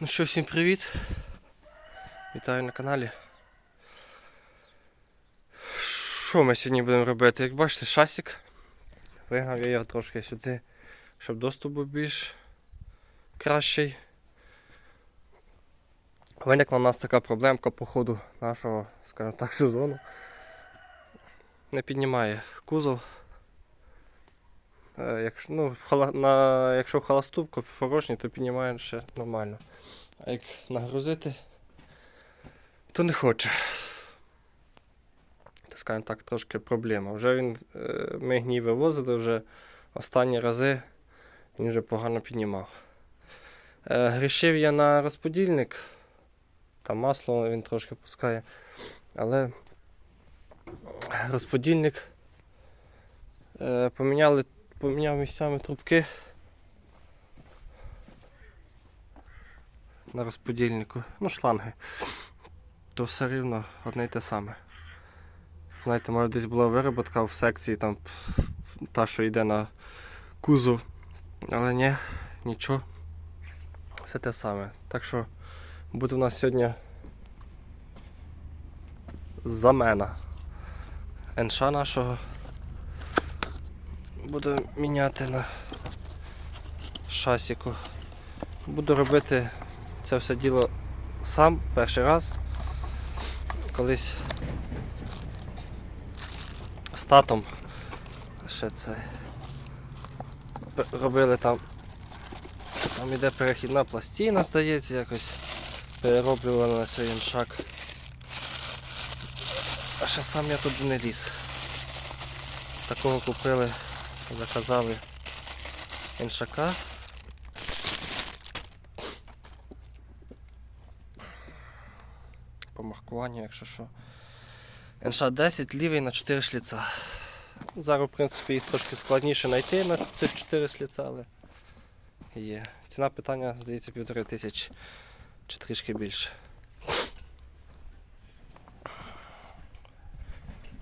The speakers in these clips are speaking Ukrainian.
Ну що, всім привіт. Вітаю на каналі. Що ми сьогодні будемо робити? Як бачите, шасик. Вигнав я його трошки сюди, щоб доступ був більш кращий. Виникла у нас така проблемка по ходу нашого, скажімо так, сезону. Не піднімає кузов. Е, Якщо, ну, на, якщо в порожній, то піднімає ще нормально. А як нагрузити, то не хоче. То, скажімо так, трошки проблема. Вже він, е, ми гній вивозили, вже останні рази він вже погано піднімав. Е, Грішив я на розподільник, там масло він трошки пускає, але розподільник поміняли, поміняв місцями трубки. на розподільнику, ну шланги, то все рівно одне й те саме. Знаєте, може десь була вироботка в секції, там та, що йде на кузов, але ні, нічого, все те саме. Так що буде у нас сьогодні замена НШ нашого. Буду міняти на шасіку. Буду робити це все діло сам перший раз. Колись з татом ще це робили там. Там іде перехідна пластина, здається, якось перероблювали на цей іншак. А ще сам я туди не ліз. Такого купили, заказали іншака. по маркуванню, якщо що. НШ-10 лівий на 4 шліца. Зараз, в принципі, їх трошки складніше знайти на цих 4 шліца, але є. Ціна питання, здається, півтори тисячі чи трішки більше.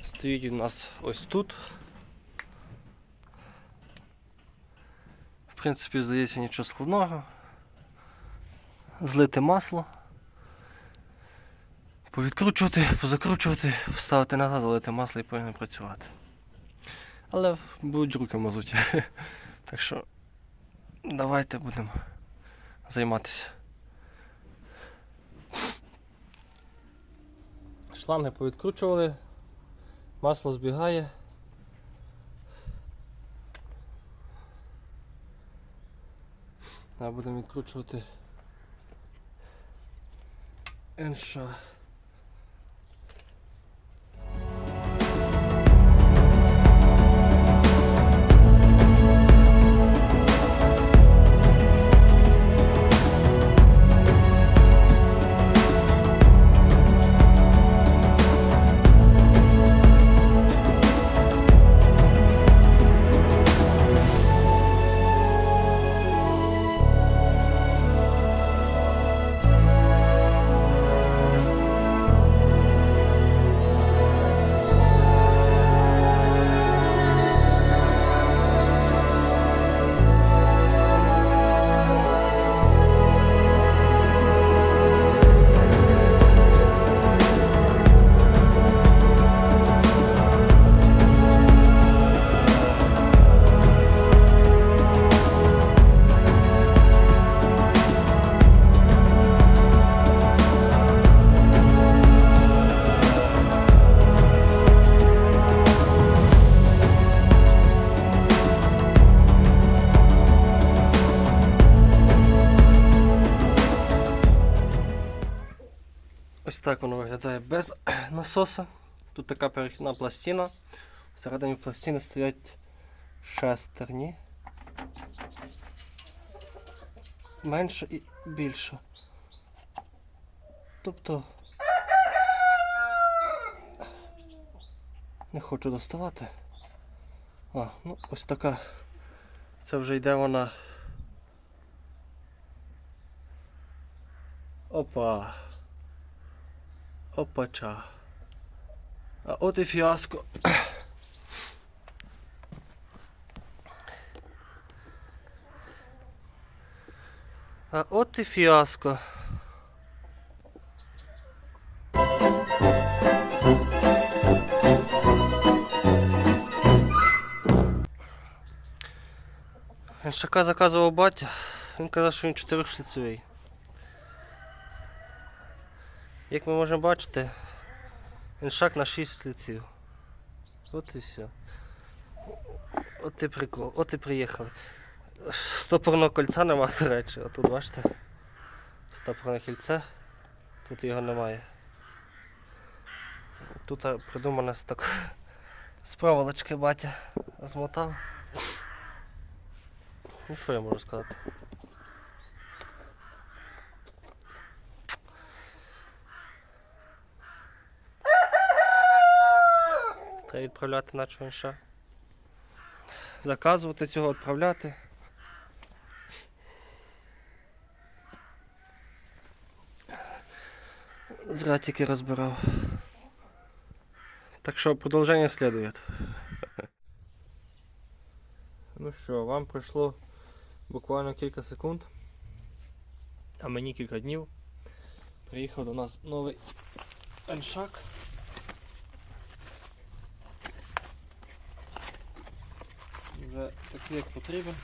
Стоїть у нас ось тут. В принципі, здається, нічого складного. Злити масло. Повідкручувати, позакручувати, поставити назад, залити масло і повинен працювати. Але будуть руки мазуті. Так що давайте будемо займатися. Шланги повідкручували, масло збігає. Будемо відкручувати НШ. Так воно виглядає без насоса. Тут така перехідна пластина. Всередині пластини стоять шестерні. Менше і більше. Тобто не хочу доставати. А, ну ось така. Це вже йде вона. Опа. Опача. А от і фіаско. А от і фіаско. Іншака заказував батя. Він казав, що він чотирьохшліцевий. Як ми можемо бачити, іншак на 6 шліців. От і все. От і прикол, от і приїхали. Стопорного кольця нема, до речі. Отут бачите. Стопорне кільце. Тут його немає. Тут придумано з так з проволочки батя змотав. Ну що я можу сказати? Відправляти наче інша. Заказувати цього, відправляти. Зря тільки розбирав. Так що продовження слідує. Ну що, вам пройшло буквально кілька секунд, а мені кілька днів. Приїхав до нас новий еншак. Вже такий як потрібен.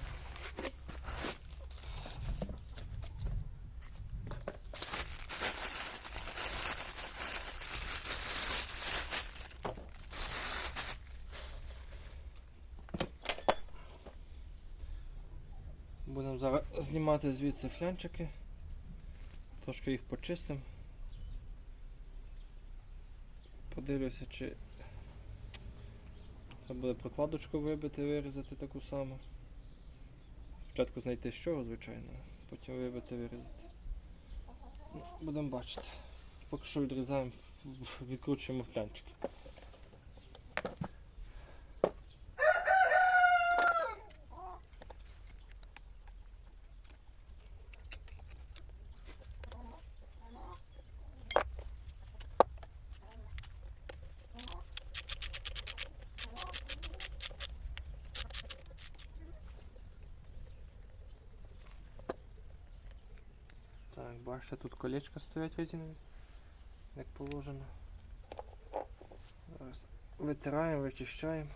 Будемо зараз знімати звідси флянчики. Трошки їх почистимо. Подивлюся, чи треба буде прокладочку вибити, вирізати таку саму. Спочатку знайти з чого, звичайно, потім вибити, вирізати. Ну, Будемо бачити. Поки що відрізаємо, відкручуємо флянчики. Так, бачите, тут колечка стоять резинові, як положено. Зараз витираємо, вичищаємо.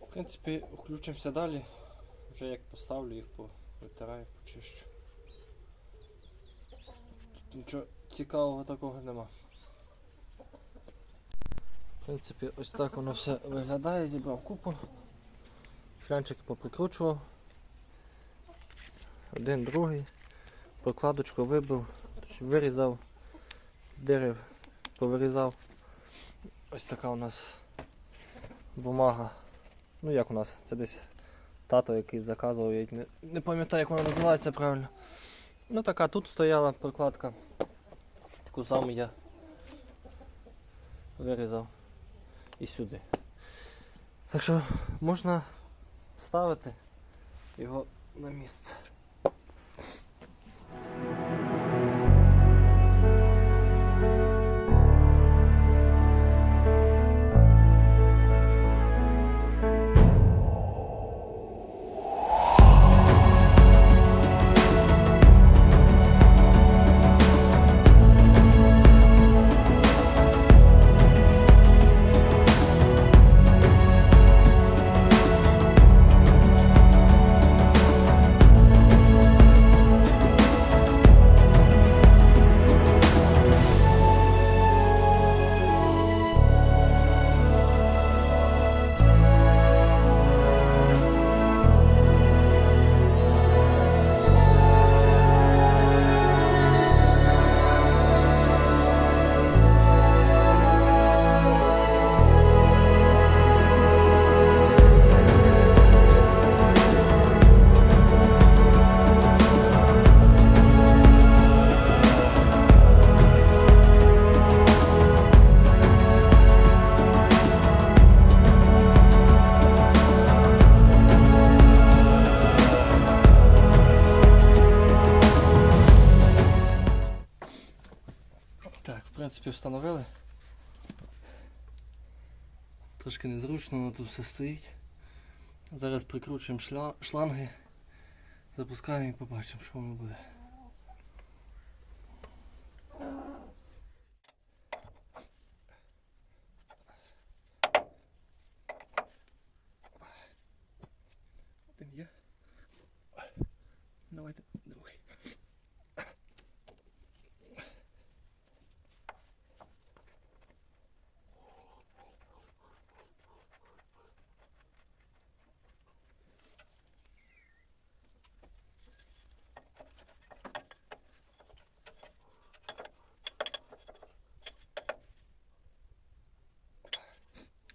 В принципі, включимося далі. Вже як поставлю їх, витираю, почищу. Тут нічого цікавого такого нема. В принципі, ось так воно все виглядає, зібрав купу. Флянчики поприкручував. Один, другий. Прокладочку вибив, вирізав, дерев повирізав. Ось така у нас бумага. Ну як у нас? Це десь тато якийсь заказував, я не, не пам'ятаю як вона називається правильно. Ну така тут стояла прокладка. Таку саму я вирізав і сюди. Так що можна ставити його на місце. Встановили. Трошки незручно, воно тут все стоїть. Зараз прикручуємо шля... шланги, запускаємо і побачимо, що воно буде. Один є. Давайте другий.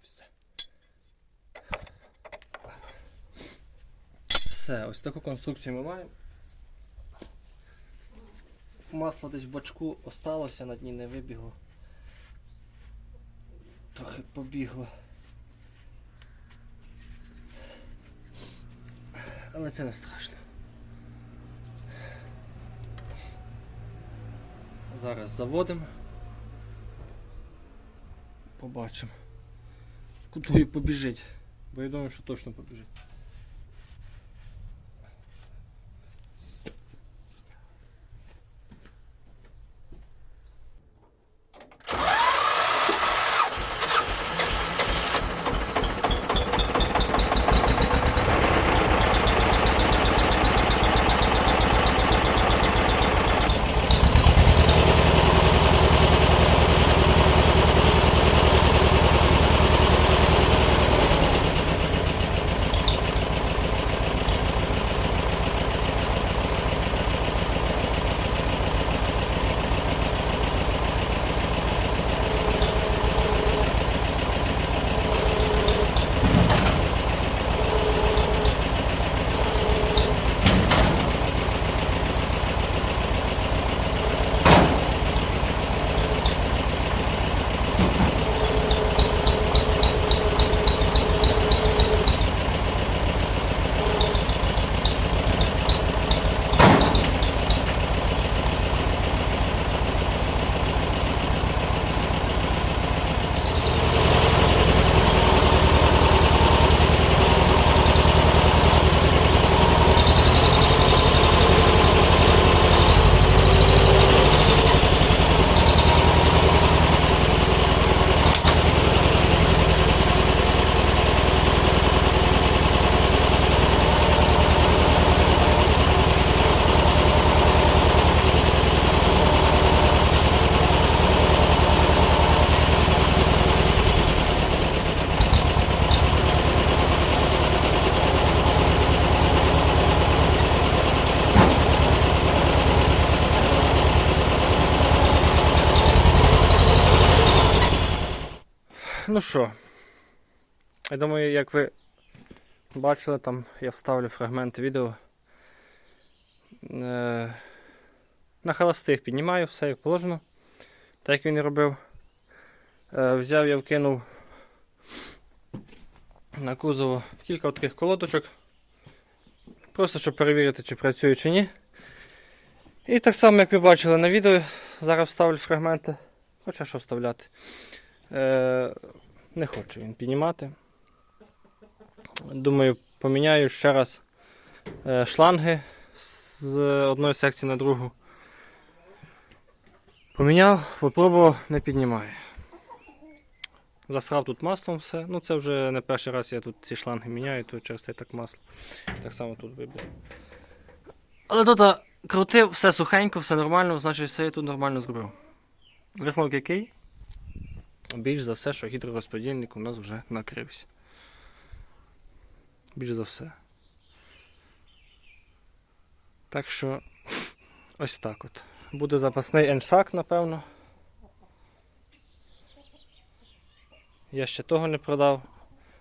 Все. Все, ось таку конструкцію ми маємо. Масло десь в бачку осталося, на дні не вибігло. Трохи побігло. Але це не страшно. Зараз заводимо. Побачимо. Куди побіжить. Бо я думаю, що точно побіжить. Ну що, я думаю, як ви бачили, там я вставлю фрагмент відео. Е, на холостих піднімаю все як положено, так як він і робив. Е, взяв я вкинув на кузово кілька таких колодочок. Просто щоб перевірити, чи працює, чи ні. І так само, як ви бачили на відео, зараз вставлю фрагменти. Хоча що вставляти. Е, не хоче він піднімати. Думаю, поміняю ще раз е, шланги з одної секції на другу. Поміняв, попробував, не піднімає. Засрав тут маслом все. Ну це вже не перший раз я тут ці шланги міняю, то через це так масло. Так само тут вибив. Але тут крутив, все сухенько, все нормально, значить все я тут нормально зробив. Висновок який? Більш за все, що гідророзподільник у нас вже накрився. Більш за все. Так що ось так от. Буде запасний еншак, напевно. Я ще того не продав.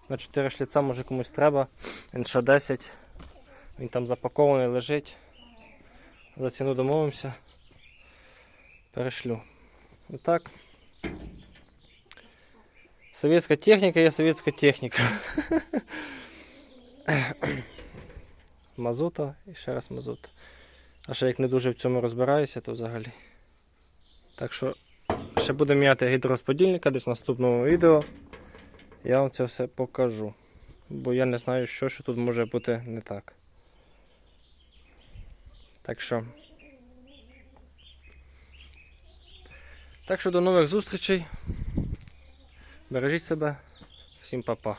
На 4 шліца може комусь треба. НШ 10. Він там запакований лежить. За ціну домовимося. Перешлю. Отак. Советская техника є советська техніка. Мазута і ще раз мазута. А ще як не дуже в цьому розбираюся, то взагалі. Так що ще будемо міняти гідророзподільника десь в наступному відео. Я вам це все покажу. Бо я не знаю, що, що тут може бути не так. Так що. Так що до нових зустрічей. Бережіть себе. Всім па-па.